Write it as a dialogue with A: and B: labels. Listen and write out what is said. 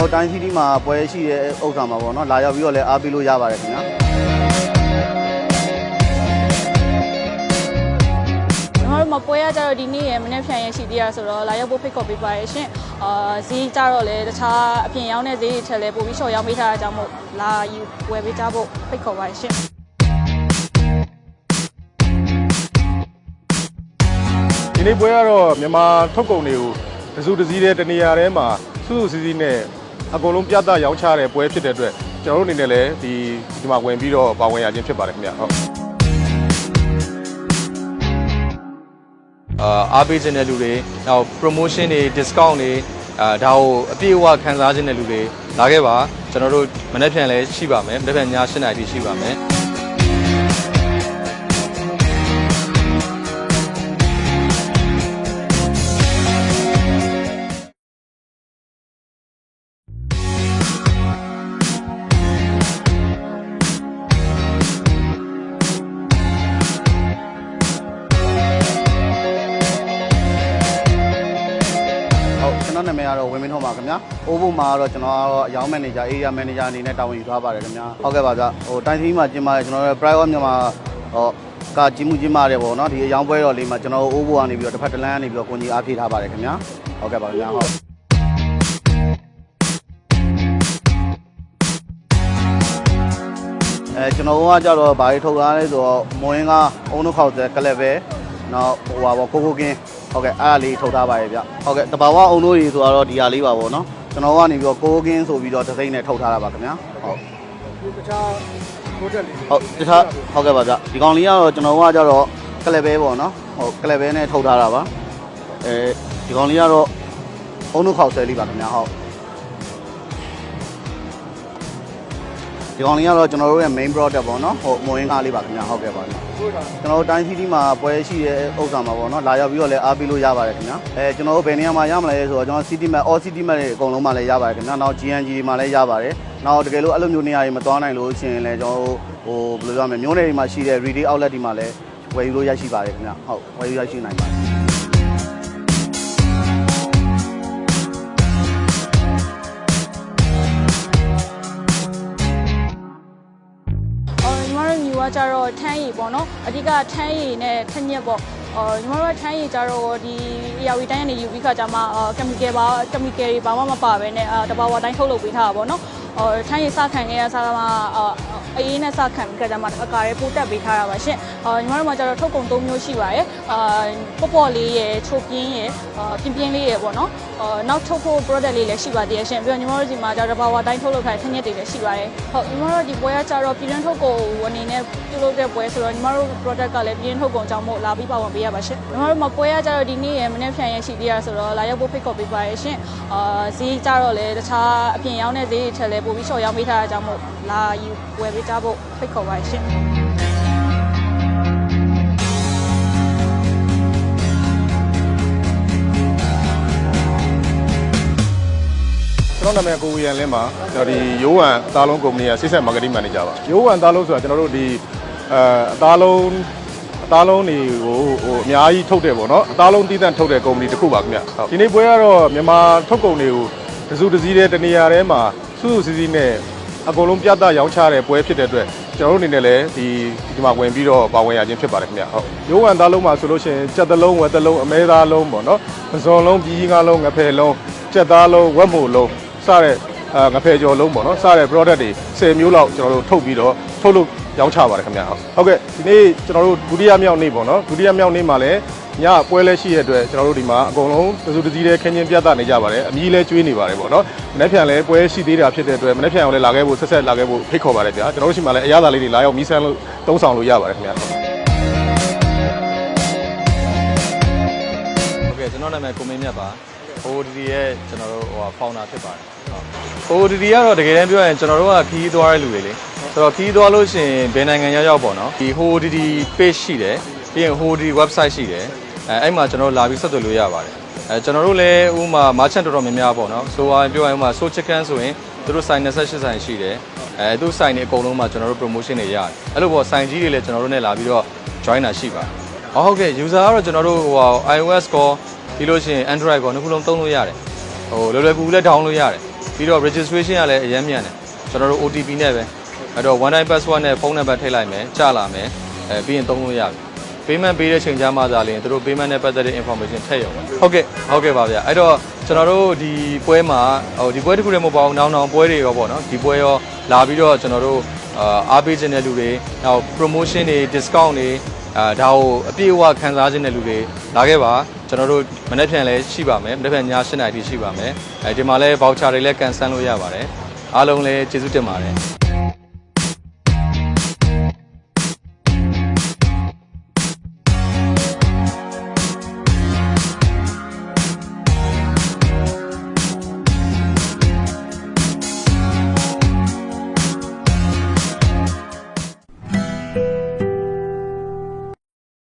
A: တော်တို့တိုင်းစီးတီးမှာပွဲရှိတဲ့ဥစ္စာမှာပေါ့နော်လာရောက်ပြီးတော့လည်းအားပေးလို့ရပါတယ်ခင်ဗျာ
B: ကျွန်တော်တို့မပွဲရကြတော့ဒီနေ့ရယ်မနေ့ဖြန်ရယ်ရှိသေးရဆိုတော့လာရောက်ဖို့ဖိတ်ခေါ်ပေးပါရရှင်အာဈေးကြတော့လေတခြားအပြင်ရောင်းတဲ့ဈေးတွေထက်လဲပိုပြီးရှော့ရောင်းပေးထားတာကြောင့်မို့လာယူဝယ်ပေးကြဖို့ဖိတ်ခေါ်ပါရရှင်
C: ဒီနေ့ပွဲကတော့မြန်မာထုတ်ကုန်တွေကိုတစုတစည်းတဲ့တနေရာထဲမှာစုစုစည်းစည်းနဲ့ အကုန်လုံးပြသရောင်းချတဲ့ပွဲဖြစ်တဲ့အတွက်ကျွန်တော်တို့အနေနဲ့လည်းဒီဒီမှာဝင်ပြီးတော့ပါဝင်ရခြင်းဖြစ်ပါတယ်ခင်ဗျဟုတ်
D: အာအားပေးခြင်းတဲ့လူတွေနောက် promotion တွေ discount တွေအာဒါကိုအပြည့်အဝခံစားခြင်းတဲ့လူတွေလာခဲ့ပါကျွန်တော်တို့မနေ့ပြန်လည်းရှိပါမယ်မနေ့ပြန်ည7:00နာရီရှိပါမယ်
A: တ်ကျွန်တော်နာမည်ကတော့ဝင်းမင်းထုံးပါခင်ဗျာအိုးဘုမှာကတော့ကျွန်တော်ကတော့အယောင်းမန်နေဂျာ area manager အနေနဲ့တာဝန်ယူထားပါတယ်ခင်ဗျာဟုတ်ကဲ့ပါဗျဟိုတိုင်းစီးမှာကျင်းပါတယ်ကျွန်တော်တို့ private မြန်မာဟောကကြီးမှုကြီးမားတယ်ပေါ့နော်ဒီအယောင်းပွဲတော်လေးမှာကျွန်တော်တို့အိုးဘုကနေပြီးတော့တစ်ဖက်တစ်လမ်းကနေပြီးတော့ကိုကြီးအားဖြည့်ထားပါတယ်ခင်ဗျာဟုတ်ကဲ့ပါခင်ဗျာဟုတ်အဲကျွန်တော်တို့ကကြတော့ဘာတွေထုတ်ကားလဲဆိုတော့မွင်းကားအုံနှုတ်ခေါက်တဲ့ကလက်ပဲနောက်ဟိုပါပေါ့ကိုကိုကင်း ဟုတ်ကဲ့အားလေးထုတ်ထားပါရဲ့ဗျဟုတ်ကဲ့တဘာဝအုံတို့ကြီးဆိုတော့ဒီဟာလေးပါပေါ့နော်ကျွန်တော်ကနေပြီးတော့ကိုကိုကင်းဆိုပြီးတော့တစ်စိမ့်နဲ့ထုတ်ထားတာပါခင်ဗျာဟုတ်
C: တခြား project လေး
A: ဟုတ်တခြားဟုတ်ကဲ့ပါဗျဒီကောင်လေးကတော့ကျွန်တော်တို့ကကြတော့ကလပ်ပဲပေါ့နော်ဟုတ်ကလပ်ပဲနဲ့ထုတ်ထားတာပါအဲဒီကောင်လေးကတော့အုံနှုတ်ခေါက်ဆဲလေးပါခင်ဗျာဟုတ်ဒီကောင်လေးကတော့ကျွန်တော်တို့ရဲ့ main product ပေါ့နော်ဟုတ်မွေးကားလေးပါခင်ဗျာဟုတ်ကဲ့ပါဗျ ကျွန်တော်တို့တိုင်းစီးတီးမှာပွဲရှိတဲ့ဥစ္စာမှာပေါ့နော်လာရောက်ပြီးတော့လည်းအားပေးလို့ရပါတယ်ခင်ဗျာအဲကျွန်တော်တို့ဘယ်နေရာမှာရမလဲဆိုတော့ကျွန်တော် city map all city map တွေအကုန်လုံးမှာလည်းရပါတယ်ခင်ဗျာနောက် GNG တွေမှာလည်းရပါတယ်နောက်တကယ်လို့အဲ့လိုမျိုးနေရာတွေမသွားနိုင်လို့ရှိရင်လည်းကျွန်တော်တို့ဟိုဘယ်လိုပြောမလဲမျိုးနယ်တွေမှာရှိတဲ့ retail outlet တွေမှာလည်းဝယ်ယူလို့ရရှိပါတယ်ခင်ဗျာဟုတ်ဝယ်ယူရရှိနိုင်ပါတယ်
B: ကြတော့ထမ်းရည်ပေါ့နော်အဓိကထမ်းရည်နဲ့ထက်ညက်ပေါ့အော်ညီမတို့ကထမ်းရည်ကြတော့ဒီအရာဝီတိုင်းကနေယူပြီးခါကြမှာကမီကယ်ပါကမီကယ်တွေဘာမှမပါဘဲနဲ့တဘာဝတိုင်းထုတ်လုပ်ပေးထားတာပေါ့နော်အော်ထမ်းရည်စခံခဲ့ရစားမှာ အေးနဲ့စခံပြီးခါကြမှာအကာရဲပိုးတက်ပေးထားတာပါရှင်အော်ညီမတို့မှာကြတော့ထုတ်ကုန်၃မျိုးရှိပါတယ်အာပေါ့ပေါ့လေးရယ်ချိုပြင်းရယ်ပြင်းပြင်းလေးရယ်ပေါ့နော်အော်နောက်ထုတ်ဖို့ product လေးလည်းရှိပါသေးတယ်ရှင်ပြီးတော့ညီမတို့ဒီမှာကြတော့တဘာဝတိုင်းထုတ်လုပ်ထားတဲ့ထက်ညက်တွေလည်းရှိပါတယ်ဟုတ်ညီမတို့ဒီပွဲကကြတော့ပြည်တွင်းထုတ်ကုန်အနေနဲ့ပြုလုပ်တဲ့ပွဲဆိုတော့ညီမတို့ product ကလည်းပြည်တွင်းထုတ်ကုန်ကြောင့်မို့လာပြီးပါဝင်ပေးရပါရှင်ညီမတို့မပွဲကကြတော့ဒီနေ့ရယ်မနေ့ဖြန်ရယ်ရှိသေးရဆိုတော့လာရောက်ဖို့ဖိတ်ခေါ်ပေးပါရရှင်အာဈေးကြတော့လေတခြားအပြင်ရောင်းတဲ့ဈေးတွေထက်လဲပိုပြီးရှော့ရောင်းပေးထားတာကြောင့်မို့လာယူဝယ်ပေးကြဖို့ဖိတ်ခေါ်ပါရရှင်
C: ကျွန်တော်နာမည်ကိုဝီယန်လင်းပါကျွန်တော်ဒီရိုးဝမ်အသားလုံးကုမ္ပဏီကဆိတ်ဆက် marketing manager ပါရိုးဝမ်အသားလုံးဆိုတာကျွန်တော်တို့ဒီအဲအသားလုံးအသားလုံးတွေကိုဟိုအများကြီးထုတ်တယ်ပေါ့နော်အသားလုံးတည်တံ့ထုတ်တဲ့ကုမ္ပဏီတစ်ခုပါခင်ဗျဟုတ်ဒီနေ့ပွဲကတော့မြန်မာထုတ်ကုန်တွေကိုတစုတစည်းတဲ့တနေရာထဲမှာစုစုစည်းစည်းနဲ့ အကုန်လုံးပြသရောင်းချတဲ့ပွဲဖြစ်တဲ့အတွက်ကျွန်တော်တို့အနေနဲ့လည်းဒီဒီမှာဝင်ပြီးတော့ပါဝင်ရခြင်းဖြစ်ပါတယ်ခင်ဗျဟုတ်ရိုးဝမ်သားလုံးမှာဆိုလို့ရှိရင်ကြက်သလုံးဝက်သလုံးအမဲသားလုံးပေါ့နော်ပဇွန်လုံးပြီးငါလုံးငဖယ်လုံးကြက်သားလုံးဝက်မို့လုံးစတဲ့အာငဖယ်ကျော်လုံးပေါ့နော်စတဲ့ product တွေ10မျိုးလောက်ကျွန်တော်တို့ထုတ်ပြီးတော့ထုတ်လို့ရောင်းချပါတယ်ခင်ဗျာဟုတ်ဟုတ်ကဲ့ဒီနေ့ကျွန်တော်တို့ဒုတိယမြောက်နေ့ပေါ့နော်ဒုတိယမြောက်နေ့မှာလည်း ညပွဲလဲရှိရတဲ့အတွက်ကျွန်တော်တို့ဒီမှာအကုန်လုံးတစုတစည်းတဲ့ခင်းချင်းပြသနေကြပါတယ်အမီးလဲကျွေးနေပါတယ်ပေါ့နော်မနေ့ဖြန်လဲပွဲရှိသေးတာဖြစ်တဲ့အတွက်မနေ့ဖြန်အောင်လဲလာခဲ့ဖို့ဆက်ဆက်လာခဲ့ဖို့ဖိတ်ခေါ်ပါတယ်ဗျာကျွန်တော်တို့ရှိမှလည်းအရသာလေးတွေလာရောက်မီးဆန်းလို့တုံးဆောင်လို့ရပါတယ်ခင်ဗျာ
D: ဟုတ်ကဲ့ကျွန်တော်နာမည်ကိုမင်းမြတ်ပါ ODD ရဲ့ကျွန်တော်တို့ဟိုဖာ uh ンဒါဖြစ်ပါတယ်ဟုတ် ODD ကတော့တကယ်တမ်းပြောရင်ကျွန်တော်တို့ကခီးသွားတဲ့လူတွေလေဆိုတော့ခီးသွားလို့ရှိရင်ဘယ်နိုင်ငံရောက်ရောက်ပေါ့နော်ဒီ ODD page ရှိတယ်ပြီးရင် ODD website ရှိတယ် အဲအဲ့မှာကျွန်တော်တို့လာပြီးဆက်သွယ်လို့ရပါတယ်အဲကျွန်တော်တို့လည်းဥမာ merchant တော်တော်များများပေါ့နော်ဆိုတော့ပြောရင်ဥမာ so chicken ဆိုရင်သူတို့ဆိုင်28ဆိုင်ရှိတယ်အဲသူဆိုင်တွေအကုန်လုံးမှာကျွန်တော်တို့ promotion တွေရတယ်အဲ့လိုပေါ့ဆိုင်ကြီးတွေလည်းကျွန်တော်တို့နဲ့လာပြီးတော့ join တာရှိပါတယ်ဟုတ်ကဲ့ user ကတော့ကျွန်တော်တို့ဟို iOS ကောပြီးလို့ရှိရင် Android ကောနှစ်ခုလုံးသုံးလို့ရတယ်ဟိုလွယ်လွယ်ကူကူလည်း down လို့ရတယ်ပြီးတော့ registration ကလည်းအရင်မြန်တယ်ကျွန်တော်တို့ OTP နဲ့ပဲအဲ့တော့ one time password နဲ့ဖုန်းနံပါတ်ထည့်လိုက်မယ်ကြာလာမယ်အဲပြီးရင်သုံးလို့ရပြီ payment ပေးတဲ့ချိန်ကျမှသာလျှင်သူတို့ payment နဲ့ပတ်သက်တဲ့ information ထည့်ရုံပဲဟုတ်ကဲ့ဟုတ်ကဲ့ပါဗျာအဲ့တော့ကျွန်တော်တို့ဒီပွဲမှာဟိုဒီပွဲတစ်ခုတည်းမဟုတ်ပါဘူးနောက်နောက်ပွဲတွေရောပေါ့နော်ဒီပွဲရောလာပြီးတော့ကျွန်တော်တို့အာအားပေးခြင်းတဲ့လူတွေနောက် promotion တွေ discount တွေအာဒါကိုအပြည့်အဝခံစားခြင်းတဲ့လူတွေလာခဲ့ပါကျွန်တော်တို့မနေ့ပြန်လည်းရှိပါမယ်မနေ့ပြန်ည7:00နာရီထိရှိပါမယ်အဲဒီမှာလည်း voucher တွေလည်းကန်ဆယ်လို့ရပါတယ်အားလုံးလည်းကျေးဇူးတင်ပါတယ်